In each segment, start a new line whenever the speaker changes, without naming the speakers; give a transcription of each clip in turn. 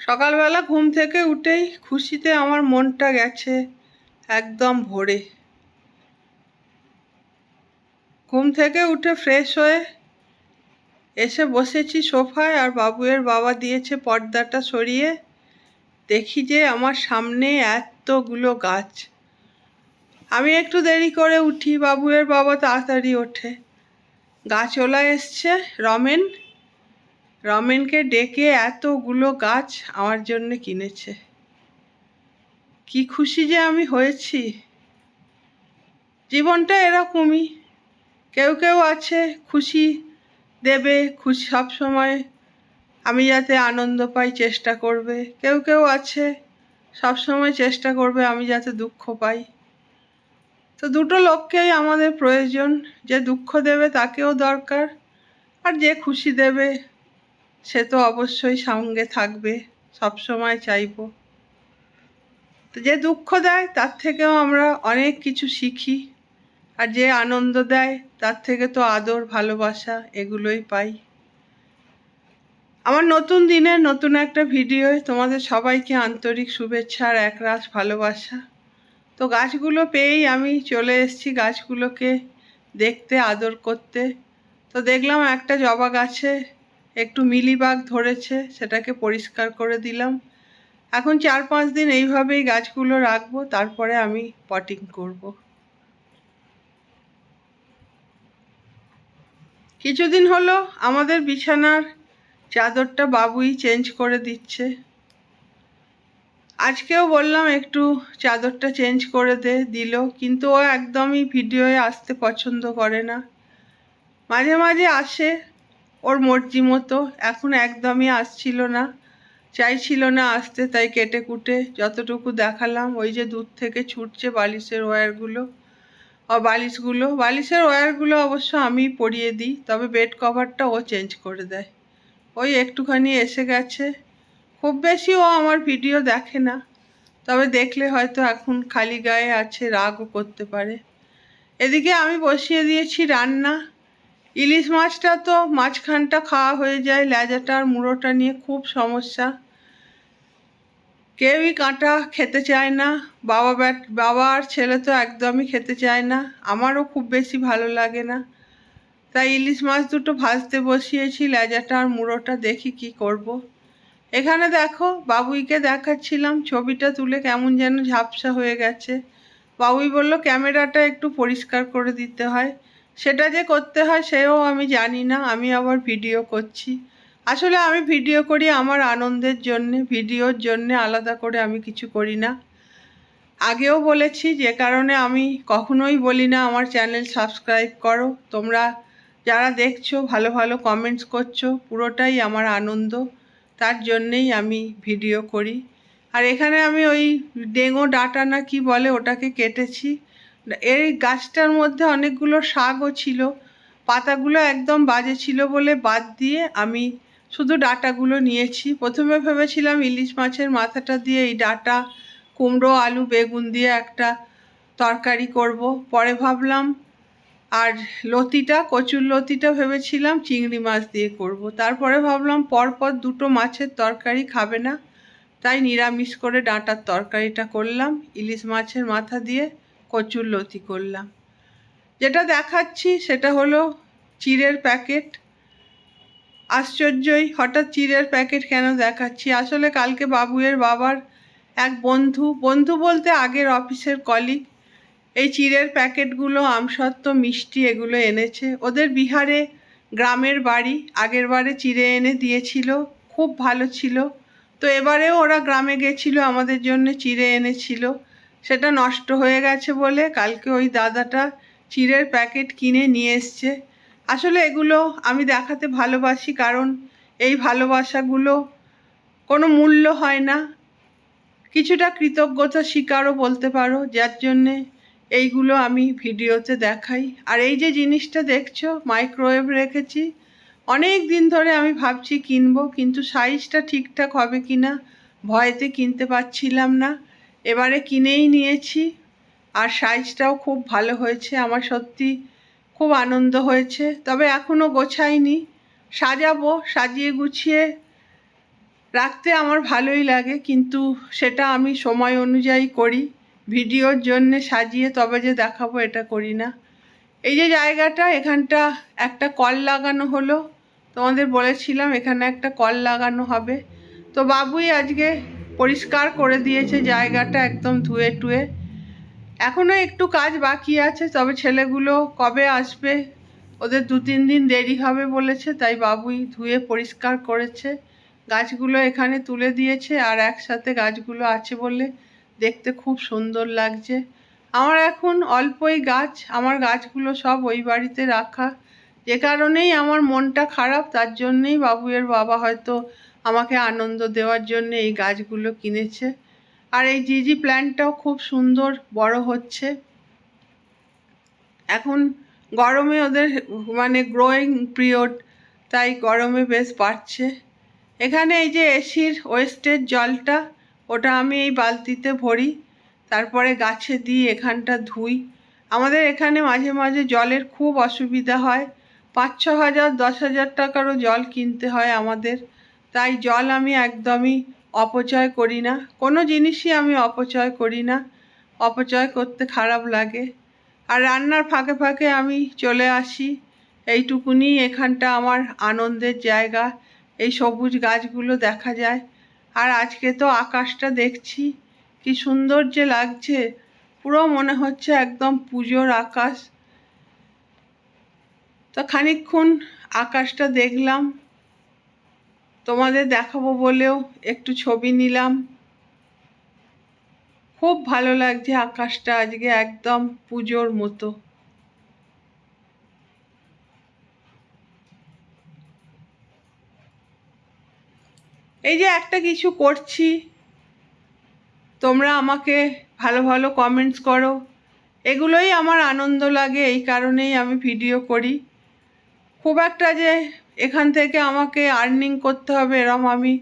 সকালবেলা ঘুম থেকে উঠেই খুশিতে আমার মনটা গেছে একদম ভরে। ঘুম থেকে উঠে ফ্রেশ হয়ে এসে বসেছি সোফায় আর বাবুয়ের বাবা দিয়েছে পর্দাটা সরিয়ে। দেখি যে আমার সামনে এতগুলো গাছ। আমি একটু দেরি করে উঠি, বাবুয়ের বাবা তাড়াতাড়ি ওঠে। গাছওলা এসছে, রমেন। রমেনকে ডেকে এতগুলো গাছ আমার জন্য কিনেছে। কি খুশি যে আমি হয়েছি। জীবনটা এরকমই। কেউ কেউ আছে, খুশি দেবে, খুশি সব সময়। আমি যাতে আনন্দ পাই, চেষ্টা করবে। কেউ কেউ আছে, সব সময় চেষ্টা করবে আমি যাতে দুঃখ পাই। তো দুটো লোককেই আমাদের প্রয়োজন। যে দুঃখ দেবে তাকেও দরকার, আর যে খুশি দেবে সে তো অবশ্যই সঙ্গে থাকবে, সব সময় চাইব। তো যে দুঃখ দেয়, তার থেকেও আমরা অনেক কিছু শিখি। আর যে আনন্দ দেয়, তার থেকে তো আদর, ভালোবাসা এগুলোই পাই। আমার নতুন দিনের নতুন একটা ভিডিওয় তোমাদের সবাইকে আন্তরিক শুভেচ্ছা আর একরাশ ভালোবাসা। তো গাছগুলো পেয়েই আমি চলে এসেছি গাছগুলোকে দেখতে, আদর করতে। তো দেখলাম একটা জবা গাছে একটু মিলিবাগ ধরেছে, সেটাকে পরিষ্কার করে দিলাম। এখন চার পাঁচ দিন এইভাবেই গাছগুলো রাখব, তারপরে আমি পটিং করব। কিছুদিন হলো আমাদের বিছানার চাদরটা বাবুই চেঞ্জ করে দিচ্ছে। আজকেও বললাম একটু চাদরটা চেঞ্জ করে দে, দিল, কিন্তু ও একদমই ভিডিওয়ে আসতে পছন্দ করে না। মাঝে মাঝে আসে ওর মর্জি মতো। এখন একদমই আসছিল না। চাইছিল না আসতে, তাই কেটে কুটে যতটুকু দেখালাম, ওই যে দূর থেকে ছুটছে বালিশের ওয়্যারগুলো। বালিশগুলো, বালিশের ওয়্যারগুলো অবশ্য আমি পরিয়ে দিই, তবে বেড কভারটা ও চেঞ্জ করে দেয়। ওই একটুখানি এসে গেছে। খুব বেশি ও আমার ভিডিও দেখে না, তবে দেখলে হয়তো এখন খালি গায়ে আছে, রাগও করতে পারে। এদিকে আমি বসিয়ে দিয়েছি রান্না। ইলিশ মাছটা তো মাঝখানটা খাওয়া হয়ে যায়, লেজাটা আর মুড়োটা নিয়ে খুব সমস্যা। কেউই কাঁটা খেতে চায় না, বাবা ব্যাট, বাবা আর ছেলে তো একদমই খেতে চায় না, আমারও খুব বেশি ভালো লাগে না। তাই ইলিশ মাছ দুটো ভাজতে বসিয়েছি, লেজাটা আর মুড়োটা দেখি কি করব। এখানে দেখো, বাবুইকে দেখাচ্ছিলাম, ছবিটা তুলে কেমন যেন ঝাপসা হয়ে গেছে। বাবুই বলল, ক্যামেরাটা একটু পরিষ্কার করে দিতে হয়। সেটা যে করতে হয় সেও আমি জানি না, আমি আবার ভিডিও করছি। আসলে আমি ভিডিও করি আমার আনন্দের জন্যে, ভিডিওর জন্যে আলাদা করে আমি কিছু করি না। আগেও বলেছি যে কারণে আমি কখনোই বলি না, আমার চ্যানেল সাবস্ক্রাইব করো। তোমরা যারা দেখছ, ভালো ভালো কমেন্টস করছ, পুরোটাই আমার আনন্দ। তার জন্যেই আমি ভিডিও করি। আর এখানে আমি ওই ডেঙো ডাটা না কি বলে, ওটাকে কেটেছি। এই গাছটার মধ্যে অনেকগুলো শাকও ছিল। পাতাগুলো একদম বাজে ছিল বলে বাদ দিয়ে আমি শুধু ডাটাগুলো নিয়েছি। প্রথমে ভেবেছিলাম ইলিশ মাছের মাথাটা দিয়ে এই ডাটা, কুমড়ো, আলু, বেগুন দিয়ে একটা তরকারি করব। পরে ভাবলাম, আর লতিটা, কচুর লতিটা ভেবেছিলাম চিংড়ি মাছ দিয়ে করব। তারপরে ভাবলাম, পরপর দুটো মাছের তরকারি খাবে না। তাই নিরামিষ করে ডাঁটার তরকারিটা করলাম। ইলিশ মাছের মাথা দিয়ে কচুর লতি করলাম। যেটা দেখাচ্ছি সেটা হলো চিড়ের প্যাকেট। আশ্চর্যই, হঠাৎ চিড়ের প্যাকেট কেন দেখাচ্ছি? আসলে কালকে বাবুয়ের বাবার এক বন্ধু বন্ধু বলতে আগের অফিসের কলিগ এই চিড়ের প্যাকেটগুলো আমসত্ত্ব, মিষ্টি এগুলো এনেছে। ওদের বিহারে গ্রামের বাড়ি, আগের বারে চিড়ে এনে দিয়েছিল, খুব ভালো ছিল। তো এবারেও ওরা গ্রামে গেছিল, আমাদের জন্য চিড়ে এনেছিল। সেটা নষ্ট হয়ে গেছে বলে কালকে ওই দাদাটা চিড়ের প্যাকেট কিনে নিয়ে এসছে। আসলে এগুলো আমি দেখাতে ভালোবাসি কারণ এই ভালোবাসাগুলো কোনো মূল্য হয় না। কিছুটা কৃতজ্ঞতা স্বীকারও বলতে পারো, যার জন্যে এইগুলো আমি ভিডিওতে দেখাই। আর এই যে জিনিসটা দেখছ মাইক্রোওয়েভ রেখেছি, অনেক দিন ধরে আমি ভাবছি কিনবো, কিন্তু সাইজটা ঠিকঠাক হবে কি না ভয়েতে কিনতে পারছিলাম না। এবারে কিনেই নিয়েছি। আর সাইজটাও খুব ভালো হয়েছে। আমার সত্যি খুব আনন্দ হয়েছে। তবে এখনও গোছাইনি। সাজাবো, সাজিয়ে গুছিয়ে রাখতে আমার ভালোই লাগে। কিন্তু সেটা আমি সময় অনুযায়ী করি। ভিডিওর জন্যে সাজিয়ে তবে যে দেখাবো এটা করি না। এই যে জায়গাটা, এখানটা একটা কল লাগানো হলো। তোমাদের বলেছিলাম এখানে একটা কল লাগানো হবে। তো বাবুই আজকে পরিষ্কার করে দিয়েছে জায়গাটা একদম ধুয়ে টুয়ে। এখনও একটু কাজ বাকি আছে, তবে ছেলেগুলো কবে আসবে? ওদের দু তিন দিন দেরি হবে বলেছে, তাই বাবুই ধুয়ে পরিষ্কার করেছে। গাছগুলো এখানে তুলে দিয়েছে আর একসাথে গাছগুলো আছে বলে দেখতে খুব সুন্দর লাগছে। আমার এখন অল্পই গাছ, আমার গাছগুলো সব ওই বাড়িতে রাখা। যে কারণেই আমার মনটা খারাপ, তার জন্যেই বাবুয়ের বাবা হয়তো আমাকে আনন্দ দেওয়ার জন্য এই গাছগুলো কিনেছে। আর এই জিজি প্ল্যান্টটাও খুব সুন্দর, বড় হচ্ছে। এখন গরমে ওদের মানে গ্রোয়িং পিরিয়ড তাই গরমে বেশ বাড়ছে। এখানে এই যে এসির ওয়েস্টের জলটা, ওটা আমি এই বালতিতে ভরি, তারপরে গাছে দিই এখানটা ধুই। আমাদের এখানে মাঝে মাঝে জলের খুব অসুবিধা হয়। পাঁচ ছ হাজার, দশ হাজার টাকারও জল কিনতে হয় আমাদের। তাই জল আমি একদমই অপচয় করি না। কোনো জিনিসই আমি অপচয় করি না। অপচয় করতে খারাপ লাগে। আর রান্নার ফাঁকে ফাঁকে আমি চলে আসি। এইটুকুনি এখানটা আমার আনন্দের জায়গা। এই সবুজ গাছগুলো দেখা যায়। আর আজকে তো আকাশটা দেখছি। কি সুন্দর যে লাগছে। পুরো মনে হচ্ছে একদম পুজোর আকাশ। তো খানিকক্ষণ আকাশটা দেখলাম। তোমাদের দেখাবো বলেও একটু ছবি নিলাম। খুব ভালো লাগছে আকাশটা আজকে একদম পুজোর মতো। এই যে একটা কিছু করছি। তোমরা আমাকে ভালো ভালো কমেন্টস করো। এগুলোই আমার আনন্দ লাগে, এই কারণেই আমি ভিডিও করি। খুব একটা যে এখান থেকে আমাকে আর্নিং করতে হবে এরম আমি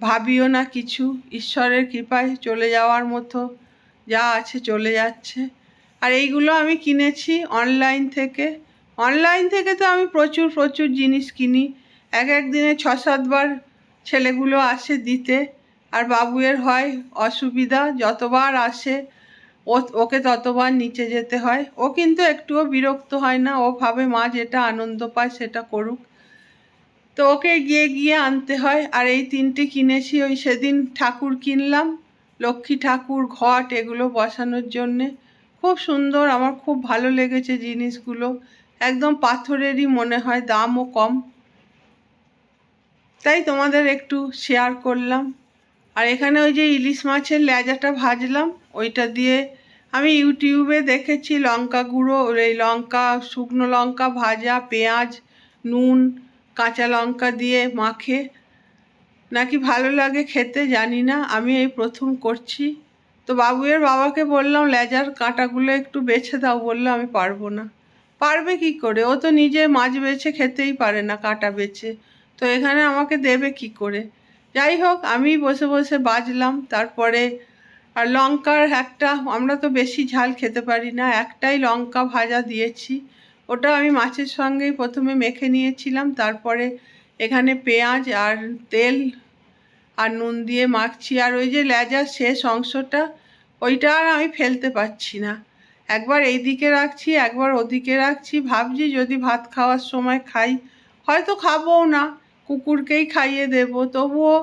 ভাবিও না কিছু। ঈশ্বরের কৃপায় চলে যাওয়ার মতো যা আছে চলে যাচ্ছে। আর এইগুলো আমি কিনেছি অনলাইন থেকে। অনলাইন থেকে তো আমি প্রচুর প্রচুর জিনিস কিনি। এক এক দিনে ছ সাতবার ছেলেগুলো আসে দিতে। আর বাবুয়ের হয় অসুবিধা, যতবার আসে ও, ওকে ততবার নিচে যেতে হয়। ও কিন্তু একটুও বিরক্ত হয় না। ও ভাবে, মা যেটা আনন্দ পায় সেটা করুক। তো ওকে গিয়ে গিয়ে আনতে হয়, আর এই তিনটে কিনেছি। ওই সেদিন ঠাকুর কিনলাম, লক্ষ্মী ঠাকুর, ঘট এগুলো বসানোর জন্যে। খুব সুন্দর, আমার খুব ভালো লেগেছে জিনিসগুলো। একদম পাথরেরই মনে হয়, দামও কম। তাই তোমাদের একটু শেয়ার করলাম। আর এখানে ওই যে ইলিশ মাছের লেজাটা ভাজলাম, ওইটা দিয়ে আমি ইউটিউবে দেখেছি লঙ্কা গুঁড়ো এই লঙ্কা, শুকনো লঙ্কা ভাজা, পেঁয়াজ, নুন কাঁচা লঙ্কা দিয়ে মাখে। নাকি ভালো লাগে খেতে জানি না, আমি এই প্রথম করছি। তো বাবুয়ের বাবাকে বললাম, লেজার কাঁটাগুলো একটু বেছে দাও। বলল, আমি পারব না। পারবে কি করে? ও তো নিজে মাছ বেছে খেতেই পারে না কাঁটা বেছে। তো এখানে আমাকে দেবে কি করে? যাই হোক আমি বসে বসে বাজলাম। তারপরে আর লঙ্কার একটা, আমরা তো বেশি ঝাল খেতে পারি না, একটাই লঙ্কা ভাজা দিয়েছি। ওটা আমি মাছের সঙ্গেই প্রথমে মেখে নিয়েছিলাম, তারপরে এখানে পেঁয়াজ আর তেল আর নুন দিয়ে মাখছি। আর ওই যে লেজার শেষ অংশটা, ওইটা আর আমি ফেলতে পারছি না। একবার এই দিকে রাখছি, একবার ওদিকে রাখছি, ভাবছি যদি ভাত খাওয়ার সময় খাই, হয়তো খাবও না, কুকুরকেই খাইয়ে দেব। তবুও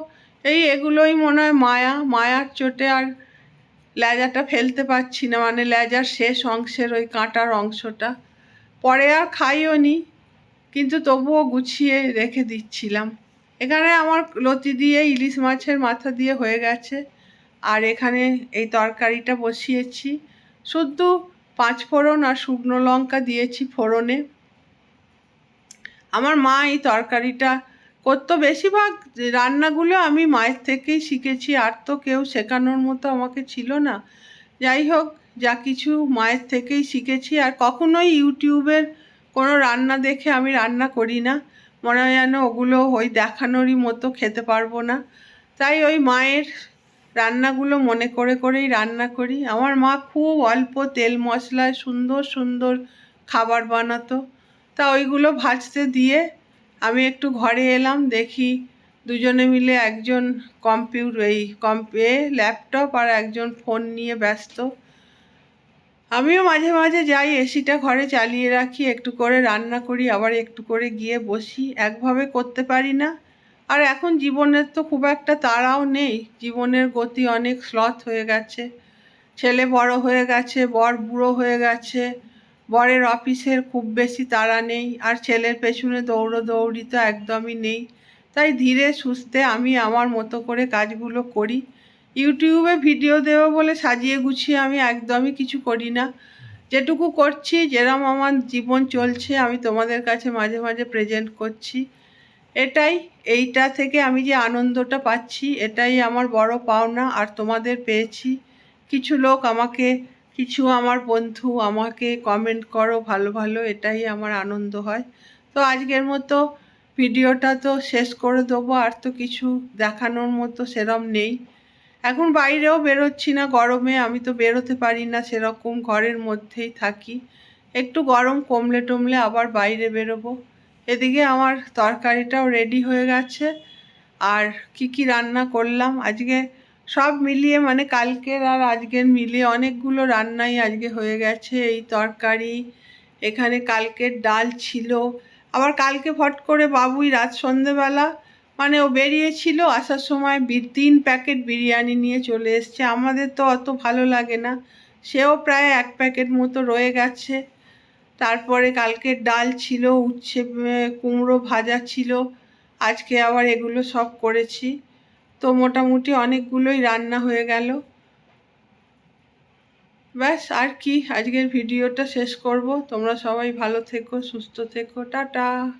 এই এগুলোই মনে হয় মায়া, মায়ার চোটে আর লেজাটা ফেলতে পারছি না মানে লেজার শেষ অংশের ওই কাঁটার অংশটা। পরে আর খাইও নি, কিন্তু তবুও গুছিয়ে রেখে দিচ্ছিলাম। এখানে আমার লতি দিয়ে ইলিশ মাছের মাথা দিয়ে হয়ে গেছে, আর এখানে এই তরকারিটা বসিয়েছি। শুদ্ধ পাঁচ ফোড়ন আর শুকনো লঙ্কা দিয়েছি ফোড়নে। আমার মা এই তরকারিটা করতো। বেশিরভাগ রান্নাগুলো আমি মায়ের থেকেই শিখেছি, আর তো কেউ শেখানোর মতো আমাকে ছিল না। যাই হোক যা কিছু মায়ের থেকেই শিখেছি আর কখনোই ইউটিউবের কোনো রান্না দেখে আমি রান্না করি না। মনে হয় যেন ওগুলো ওই দেখানোরই মতো খেতে পারব না। তাই ওই মায়ের রান্নাগুলো মনে করে করেই রান্না করি। আমার মা খুব অল্প তেল মশলায় সুন্দর সুন্দর খাবার বানাতো। তা ওইগুলো ভাজতে দিয়ে আমি একটু ঘরে এলাম, দেখি দুজনে মিলে একজন কম্পিউটার এই কম্পে ল্যাপটপ আর একজন ফোন নিয়ে ব্যস্ত। আমিও মাঝে মাঝে যাই, এসিটা ঘরে চালিয়ে রাখি, একটু করে রান্না করি, আবার একটু করে গিয়ে বসি। একভাবে করতে পারি না। আর এখন জীবনের তো খুব একটা তাড়াও নেই। জীবনের গতি অনেক স্লথ হয়ে গেছে। ছেলে বড় হয়ে গেছে, বর বুড়ো হয়ে গেছে। বরের অফিসের খুব বেশি তাড়া নেই। আর ছেলের পেছনে দৌড়োদৌড়ি তো একদমই নেই। তাই ধীরে সুস্থে আমি আমার মতো করে কাজগুলো করি। ইউটিউবে ভিডিও দেবো বলে সাজিয়ে গুছিয়ে আমি একদমই কিছু করি না। যেটুকু করছি, যেরম আমার জীবন চলছে, আমি তোমাদের কাছে মাঝে মাঝে প্রেজেন্ট করছি। এটাই, এইটা থেকে আমি যে আনন্দটা পাচ্ছি, এটাই আমার বড় পাওনা আর তোমাদের পেয়েছি। কিছু লোক আমাকে, কিছু আমার বন্ধু আমাকে কমেন্ট করো ভালো ভালো, এটাই আমার আনন্দ হয়। তো আজকের মতো ভিডিওটা তো শেষ করে দেবো, আর তো কিছু দেখানোর মতো সেরম নেই। এখন বাইরেও বেরোচ্ছি না, গরমে আমি তো বেরোতে পারি না, সেরকম ঘরের মধ্যেই থাকি। একটু গরম কমলে টমলে আবার বাইরে বেরোবো। এদিকে আমার তরকারিটাও রেডি হয়ে গেছে। আর কি কি রান্না করলাম? আজকে সব মিলিয়ে মানে কালকের আর আজকের মিলিয়ে অনেকগুলো রান্নাই আজকে হয়ে গেছে। এই তরকারি, এখানে কালকের ডাল ছিল। আবার কালকে ফট করে বাবুই রাত সন্ধেবেলা মানে ও বেরিয়েছিল, আসার সময় বি- তিন প্যাকেট বিরিয়ানি নিয়ে চলে এসছে। আমাদের তো অত ভালো লাগে না। সেও প্রায় এক প্যাকেট মতো রয়ে গেছে। তারপরে কালকে ডাল ছিল, উচ্ছে কুমড়ো ভাজা ছিল। আজকে আবার এগুলো সব করেছি। তো মোটামুটি অনেকগুলোই রান্না হয়ে গেল। ব্যাস, আর কি, আজকের ভিডিওটা শেষ করব। তোমরা সবাই ভালো থেকো, সুস্থ থেকো, টাটা।